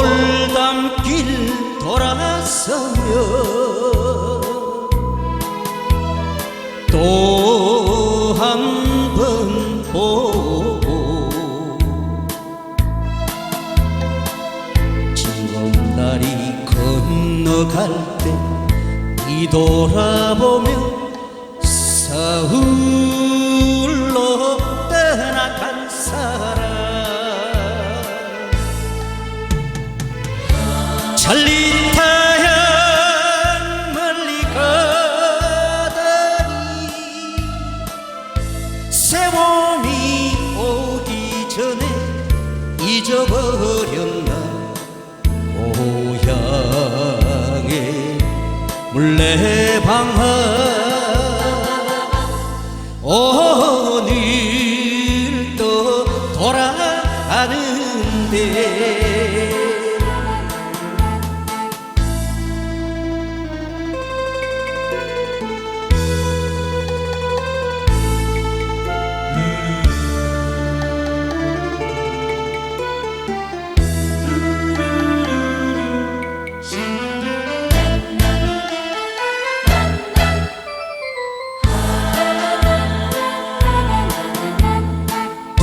돌담길 돌아서며 또 한 번 보고 지금 날이 건너갈 때 뒤돌아보며 사후 천리타양 멀리 가다니. 세월이 오기 전에 잊어버렸나? 고향의 물레방아. 오늘도 돌아가는데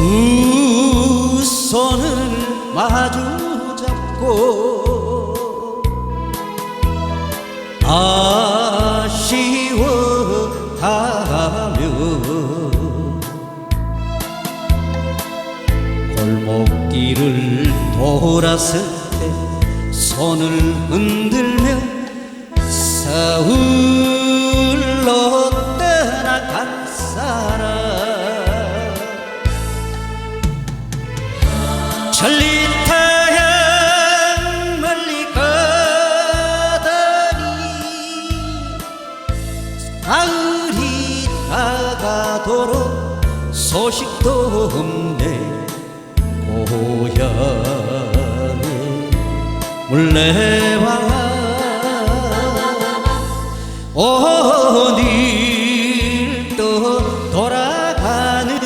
두 손을 마주 잡고 아쉬워하며 골목길을 돌았을 때 손을 흔들며 서울 천리태양 멀리 가다니 가을이 나가도록 소식도 없네 고향의 물레와 오늘 또 돌아가는데